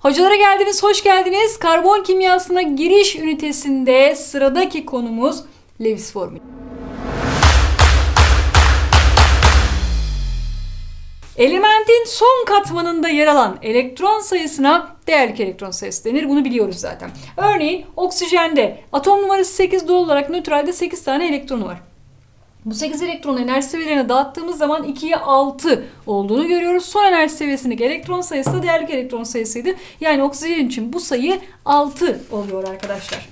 Hocalara geldiniz, hoş geldiniz. Karbon kimyasına giriş ünitesinde sıradaki konumuz Lewis formülü. Elementin son katmanında yer alan elektron sayısına değerlik elektron sayısı denir. Bunu biliyoruz zaten. Örneğin oksijende atom numarası 8 doğal olarak nötralde 8 tane elektronu var. Bu 8 elektron enerji seviyelerine dağıttığımız zaman 2'ye 6 olduğunu görüyoruz. Son enerji seviyesindeki elektron sayısı da değerlik elektron sayısıydı. Yani oksijen için bu sayı 6 oluyor arkadaşlar.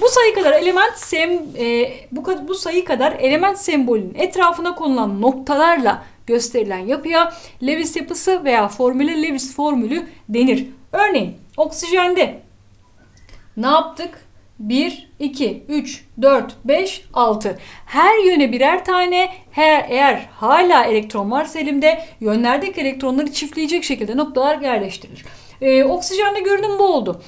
Bu sayı kadar element sem e, bu bu sayı kadar element sembolünün etrafına konulan noktalarla gösterilen yapıya Lewis yapısı veya formüle Lewis formülü denir. Örneğin oksijende ne yaptık? 1, 2, 3, 4, 5, 6. Her yöne birer tane her, eğer hala elektron varsa elimde yönlerdeki elektronları çiftleyecek şekilde noktalar yerleştirilir. Ee, oksijende görünüm bu oldu.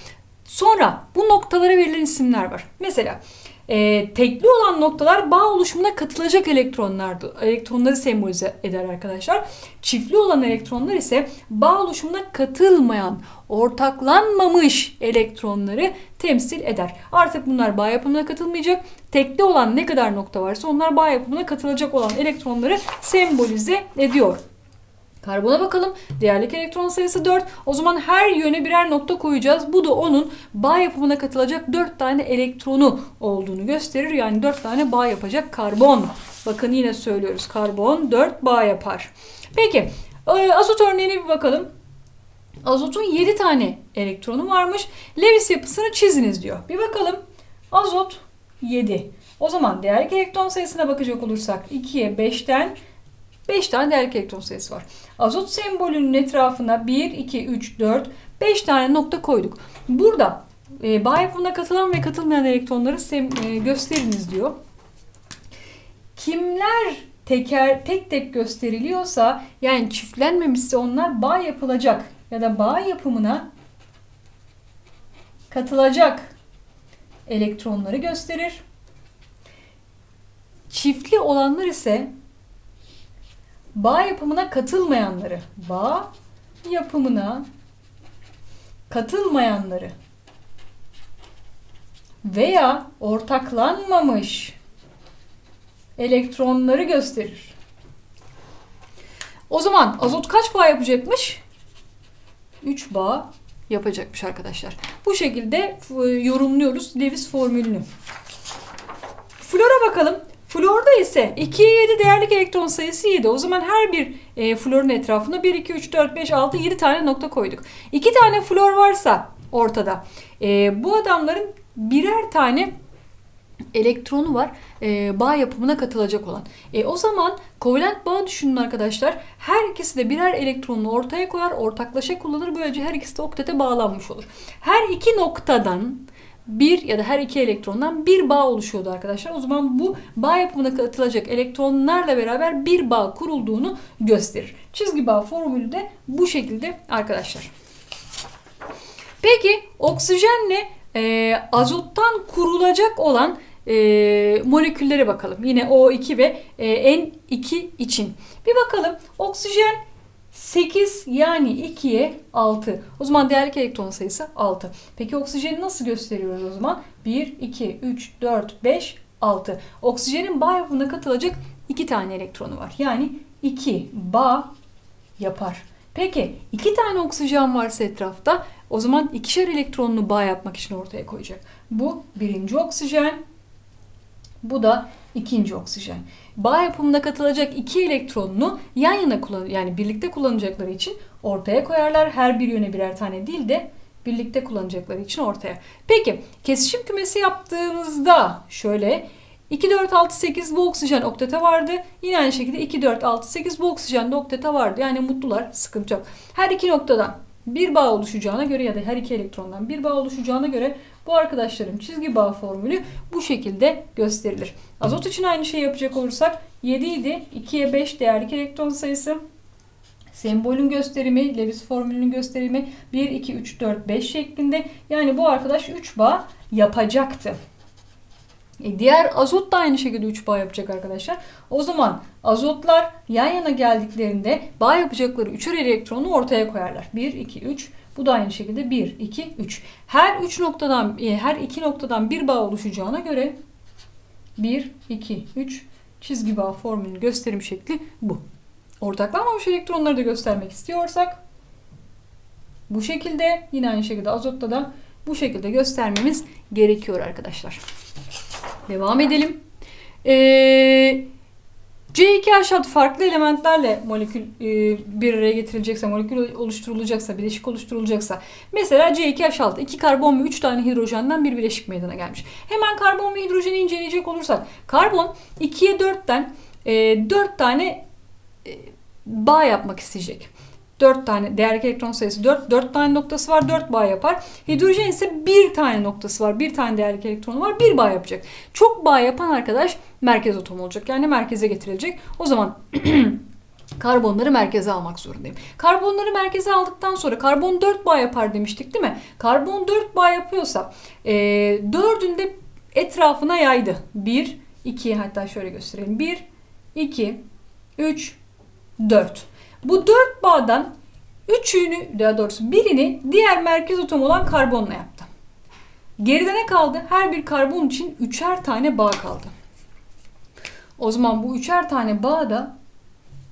Sonra bu noktalara verilen isimler var. Mesela e, tekli olan noktalar bağ oluşumuna katılacak elektronlardı. Elektronları sembolize eder arkadaşlar. Çiftli olan elektronlar ise bağ oluşumuna katılmayan, ortaklanmamış elektronları temsil eder. Artık bunlar bağ yapımına katılmayacak. Tekli olan ne kadar nokta varsa onlar bağ yapımına katılacak olan elektronları sembolize ediyor. Karbona bakalım. Değerlik elektron sayısı 4. O zaman her yöne birer nokta koyacağız. Bu da onun bağ yapımına katılacak 4 tane elektronu olduğunu gösterir. Yani 4 tane bağ yapacak karbon. Bakın yine söylüyoruz. Karbon 4 bağ yapar. Peki e, azot örneğine bir bakalım. Azotun 7 tane elektronu varmış. Lewis yapısını çiziniz diyor. Bir bakalım. Azot 7. O zaman değerlik elektron sayısına bakacak olursak 2'ye 5'ten 5 tane değerlik elektron sayısı var. Azot sembolünün etrafına 1, 2, 3, 4, 5 tane nokta koyduk. Burada e, yapımına katılan ve katılmayan elektronları sem- e, gösteriniz diyor. Kimler teker tek tek gösteriliyorsa yani çiftlenmemişse onlar bağ yapılacak ya da bağ yapımına katılacak elektronları gösterir. Çiftli olanlar ise bağ yapımına katılmayanları, bağ yapımına katılmayanları veya ortaklanmamış elektronları gösterir. O zaman azot kaç bağ yapacakmış? 3 bağ yapacakmış arkadaşlar. Bu şekilde e, yorumluyoruz Lewis formülünü. Flora bakalım. Florda ise 2'ye 7 değerlik elektron sayısı 7. O zaman her bir e, florun etrafına 1, 2, 3, 4, 5, 6, 7 tane nokta koyduk. 2 tane flor varsa ortada e, bu adamların birer tane elektronu var e, bağ yapımına katılacak olan. E, o zaman kovalent bağ düşünün arkadaşlar. Her ikisi de birer elektronunu ortaya koyar, ortaklaşa kullanır. Böylece her ikisi de oktete bağlanmış olur. Her iki noktadan bir ya da her iki elektrondan bir bağ oluşuyordu arkadaşlar. O zaman bu bağ yapımına katılacak elektronlarla beraber bir bağ kurulduğunu gösterir. Çizgi bağ formülü de bu şekilde arkadaşlar. Peki oksijenle e, azottan kurulacak olan e, moleküllere bakalım. Yine O2 ve e, N2 için. Bir bakalım oksijen 8 yani 2'ye 6. O zaman değerlik elektron sayısı 6. Peki oksijeni nasıl gösteriyoruz o zaman? 1, 2, 3, 4, 5, 6. Oksijenin bağ yapımına katılacak 2 tane elektronu var. Yani 2 bağ yapar. Peki 2 tane oksijen varsa etrafta o zaman ikişer elektronunu bağ yapmak için ortaya koyacak. Bu birinci oksijen, bu da ikinci oksijen. Bağ yapımına katılacak iki elektronunu yan yana kullan yani birlikte kullanacakları için ortaya koyarlar. Her bir yöne birer tane değil de birlikte kullanacakları için ortaya. Peki kesişim kümesi yaptığımızda şöyle 2, 4, 6, 8 bu oksijen oktete vardı. Yine aynı şekilde 2, 4, 6, 8 bu oksijen de oktete vardı. Yani mutlular, sıkıntı yok. Her iki noktadan bir bağ oluşacağına göre ya da her iki elektrondan bir bağ oluşacağına göre bu arkadaşların çizgi bağ formülü bu şekilde gösterilir. Azot için aynı şeyi yapacak olursak 7 idi. 2'ye 5 değerlik elektron sayısı. Sembolün gösterimi, Lewis formülünün gösterimi 1, 2, 3, 4, 5 şeklinde. Yani bu arkadaş 3 bağ yapacaktı. E diğer azot da aynı şekilde 3 bağ yapacak arkadaşlar. O zaman azotlar yan yana geldiklerinde bağ yapacakları 3'er elektronu ortaya koyarlar. 1, 2, 3 Bu da aynı şekilde 1, 2, 3. Her 3 noktadan, e, her 2 noktadan bir bağ oluşacağına göre 1, 2, 3 çizgi bağ formülünün gösterim şekli bu. Ortaklanmamış elektronları da göstermek istiyorsak bu şekilde yine aynı şekilde azotta da bu şekilde göstermemiz gerekiyor arkadaşlar. Devam edelim. Ee, C2H6 farklı elementlerle molekül e, bir araya getirilecekse, molekül oluşturulacaksa, bileşik oluşturulacaksa mesela C2H6 2 karbon ve 3 tane hidrojenden bir bileşik meydana gelmiş. Hemen karbon ve hidrojeni inceleyecek olursak karbon 2'ye 4'ten e, 4 tane e, bağ yapmak isteyecek. 4 tane değerli elektron sayısı 4. 4 tane noktası var. 4 bağ yapar. Hidrojen ise 1 tane noktası var. 1 tane değerli elektronu var. 1 bağ yapacak. Çok bağ yapan arkadaş merkez atom olacak. Yani merkeze getirilecek. O zaman karbonları merkeze almak zorundayım. Karbonları merkeze aldıktan sonra karbon 4 bağ yapar demiştik değil mi? Karbon 4 bağ yapıyorsa e, 4'ünü de etrafına yaydı. 1, 2 hatta şöyle göstereyim. 1, 2, 3, 4. Bu 4 bağdan üçünü daha doğrusu birini diğer merkez atom olan karbonla yaptı. Geride ne kaldı? Her bir karbon için üçer tane bağ kaldı. O zaman bu üçer tane bağda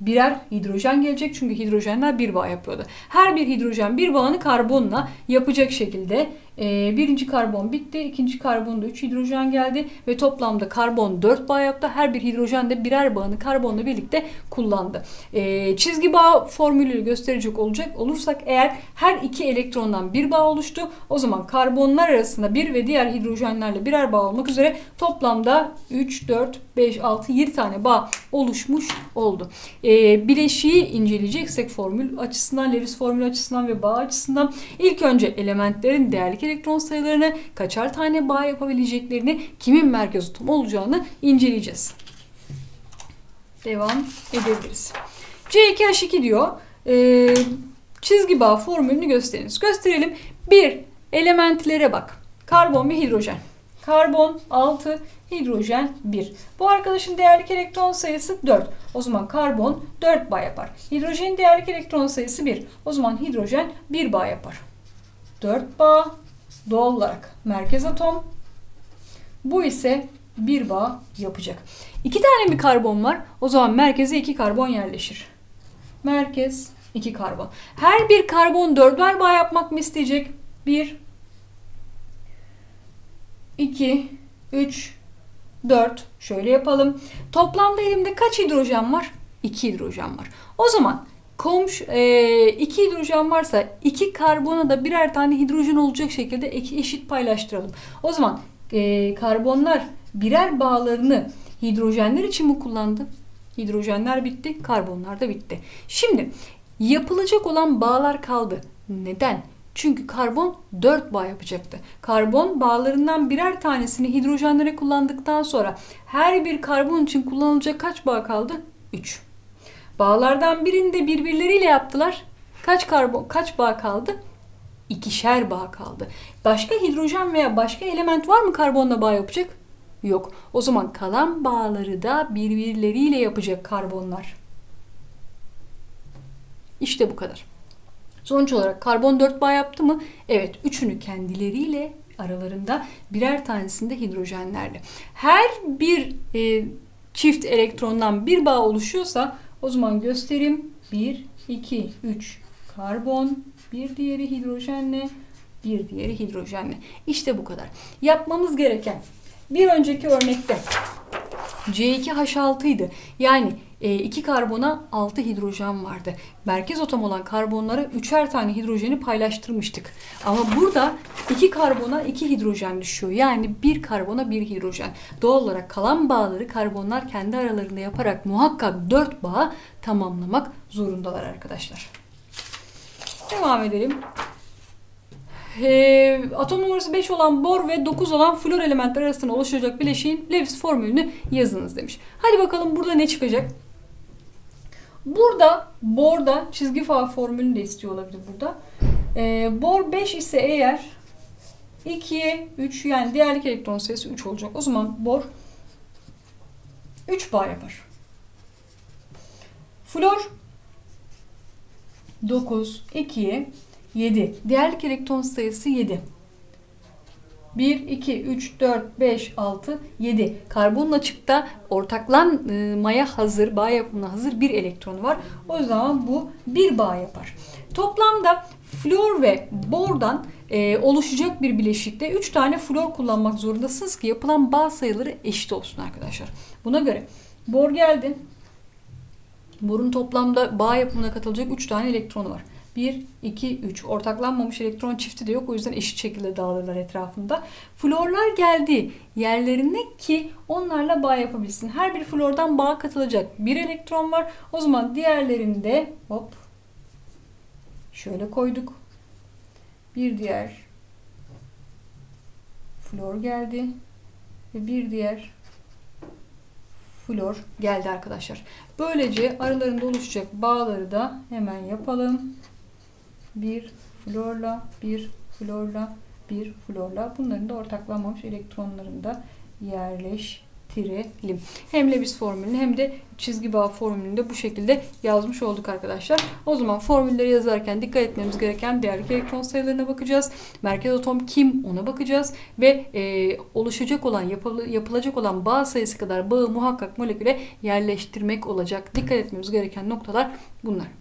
birer hidrojen gelecek çünkü hidrojenler bir bağ yapıyordu. Her bir hidrojen bir bağını karbonla yapacak şekilde e, birinci karbon bitti, ikinci karbonda 3 hidrojen geldi ve toplamda karbon 4 bağ yaptı. Her bir hidrojen de birer bağını karbonla birlikte kullandı. E, çizgi bağ formülü gösterecek olacak olursak eğer her iki elektrondan bir bağ oluştu. O zaman karbonlar arasında bir ve diğer hidrojenlerle birer bağ olmak üzere toplamda 3, 4, 5, 6, 7 tane bağ oluşmuş oldu. E, bileşiği inceleyeceksek formül açısından, Lewis formülü açısından ve bağ açısından ilk önce elementlerin değerlik elektron sayılarını, kaçar tane bağ yapabileceklerini, kimin merkez atom olacağını inceleyeceğiz. Devam edebiliriz. C2H2 diyor. Ee, çizgi bağ formülünü gösteriniz. Gösterelim. Bir, elementlere bak. Karbon ve hidrojen. Karbon 6, hidrojen 1. Bu arkadaşın değerlik elektron sayısı 4. O zaman karbon 4 bağ yapar. Hidrojenin değerlik elektron sayısı 1. O zaman hidrojen 1 bağ yapar. 4 bağ doğal olarak merkez atom. Bu ise bir bağ yapacak. İki tane mi karbon var? O zaman merkeze iki karbon yerleşir. Merkez iki karbon. Her bir karbon dörder bağ yapmak mı isteyecek? Bir, iki, üç, dört. Şöyle yapalım. Toplamda elimde kaç hidrojen var? İki hidrojen var. O zaman komş e, iki hidrojen varsa iki karbona da birer tane hidrojen olacak şekilde eşit paylaştıralım. O zaman e, karbonlar birer bağlarını hidrojenler için mi kullandı? Hidrojenler bitti, karbonlar da bitti. Şimdi yapılacak olan bağlar kaldı. Neden? Çünkü karbon 4 bağ yapacaktı. Karbon bağlarından birer tanesini hidrojenlere kullandıktan sonra her bir karbon için kullanılacak kaç bağ kaldı? 3. Bağlardan birini de birbirleriyle yaptılar. Kaç karbon, kaç bağ kaldı? İkişer bağ kaldı. Başka hidrojen veya başka element var mı karbonla bağ yapacak? Yok. O zaman kalan bağları da birbirleriyle yapacak karbonlar. İşte bu kadar. Sonuç olarak karbon 4 bağ yaptı mı? Evet. Üçünü kendileriyle aralarında birer tanesinde hidrojenlerle. Her bir e, çift elektrondan bir bağ oluşuyorsa o zaman gösterim 1, 2, 3 karbon, bir diğeri hidrojenle, bir diğeri hidrojenle. İşte bu kadar. Yapmamız gereken bir önceki örnekte C2H6 idi. Yani 2 karbona 6 hidrojen vardı. Merkez atom olan karbonlara üçer tane hidrojeni paylaştırmıştık. Ama burada 2 karbona 2 hidrojen düşüyor. Yani 1 karbona 1 hidrojen. Doğal olarak kalan bağları karbonlar kendi aralarında yaparak muhakkak 4 bağ tamamlamak zorundalar arkadaşlar. Devam edelim. E, atom numarası 5 olan bor ve 9 olan flor elementler arasında oluşacak bileşiğin Lewis formülünü yazınız demiş. Hadi bakalım burada ne çıkacak? Burada borda çizgi fa formülünü de istiyor olabilir burada. E, bor 5 ise eğer 2'ye 3 yani değerlik elektron sayısı 3 olacak. O zaman bor 3 bağ yapar. Flor 9, 2'ye 7. Değerlik elektron sayısı 7. 1, 2, 3, 4, 5, 6, 7. Karbonun açıkta ortaklanmaya hazır, bağ yapımına hazır bir elektronu var. O zaman bu bir bağ yapar. Toplamda flor ve bordan e, oluşacak bir bileşikte 3 tane flor kullanmak zorundasınız ki yapılan bağ sayıları eşit olsun arkadaşlar. Buna göre bor geldi. Borun toplamda bağ yapımına katılacak 3 tane elektronu var. 1, 2, 3. Ortaklanmamış elektron çifti de yok. O yüzden eşit şekilde dağılırlar etrafında. Florlar geldi yerlerine ki onlarla bağ yapabilsin. Her bir flordan bağ katılacak bir elektron var. O zaman diğerlerinde hop şöyle koyduk. Bir diğer flor geldi ve bir diğer flor geldi arkadaşlar. Böylece aralarında oluşacak bağları da hemen yapalım. Bir florla, bir florla, bir florla. Bunların da ortaklanmamış elektronlarını da yerleştirelim. Hem Lebis formülünü hem de çizgi bağ formülünü de bu şekilde yazmış olduk arkadaşlar. O zaman formülleri yazarken dikkat etmemiz gereken değerlik elektron sayılarına bakacağız. Merkez atom kim ona bakacağız ve e, oluşacak olan yapılı, yapılacak olan bağ sayısı kadar bağı muhakkak moleküle yerleştirmek olacak. Dikkat etmemiz gereken noktalar bunlar.